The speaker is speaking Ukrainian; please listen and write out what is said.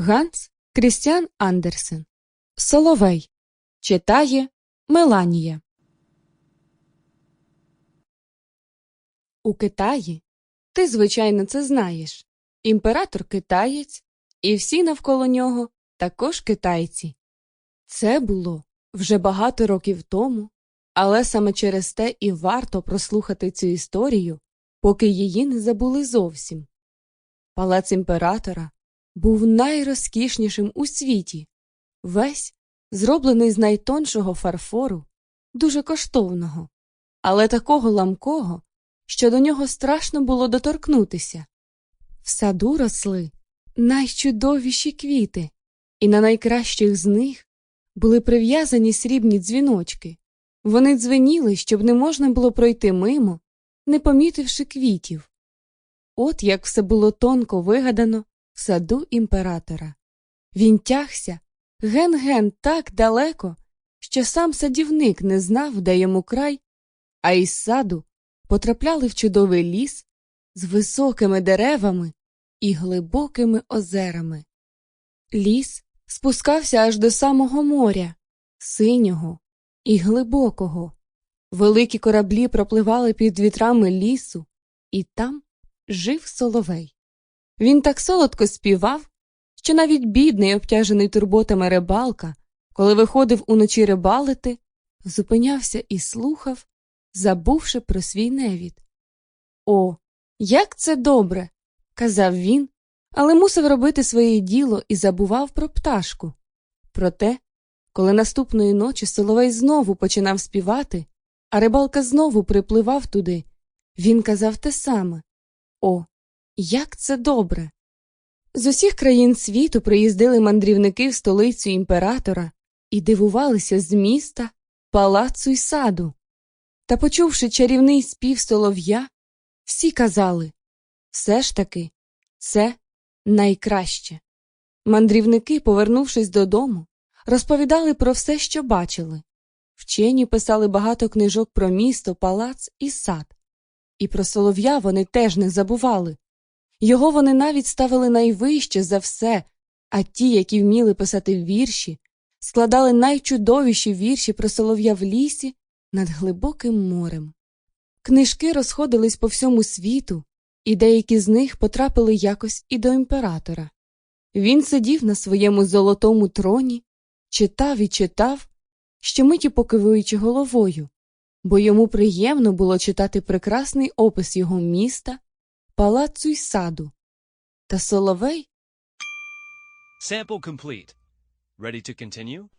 Ганс Крістіан Андерсен. Соловей. Читає Меланія. У Китаї ти, звичайно, це знаєш. Імператор китаєць, і всі навколо нього також китайці. Це було вже багато років тому, але саме через те і варто прослухати цю історію, поки її не забули зовсім. Палац імператора був найрозкішнішим у світі, весь зроблений з найтоншого фарфору, дуже коштовного, але такого ламкого, що до нього страшно було доторкнутися. В саду росли найчудовіші квіти, і на найкращих з них були прив'язані срібні дзвіночки. Вони дзвеніли, щоб не можна було пройти мимо, не помітивши квітів. От як все було тонко вигадано в саду імператора. Він тягся ген-ген так далеко, що сам садівник не знав, де йому край, а із саду потрапляли в чудовий ліс з високими деревами і глибокими озерами. Ліс спускався аж до самого моря, синього і глибокого. Великі кораблі пропливали під вітрами лісу, і там жив соловей. Він так солодко співав, що навіть бідний, обтяжений турботами рибалка, коли виходив уночі рибалити, зупинявся і слухав, забувши про свій невід. О, як це добре! казав він, але мусив робити своє діло і забував про пташку. Проте, коли наступної ночі Соловей знову починав співати, а рибалка знову припливав туди, він казав те саме О, як це добре! З усіх країн світу приїздили мандрівники в столицю імператора і дивувалися з міста, палацу й саду. Та, почувши чарівний спів солов'я, всі казали все ж таки, це найкраще. Мандрівники, повернувшись додому, розповідали про все, що бачили. Вчені писали багато книжок про місто, палац і сад. І про солов'я вони теж не забували. Його вони навіть ставили найвище за все, а ті, які вміли писати вірші, складали найчудовіші вірші про солов'я в лісі над глибоким морем. Книжки розходились по всьому світу, і деякі з них потрапили якось і до імператора. Він сидів на своєму золотому троні, читав і читав, щомиті покивуючи головою, бо йому приємно було читати прекрасний опис його міста, палацу й саду. Та соловей Sample complete. Ready to continue?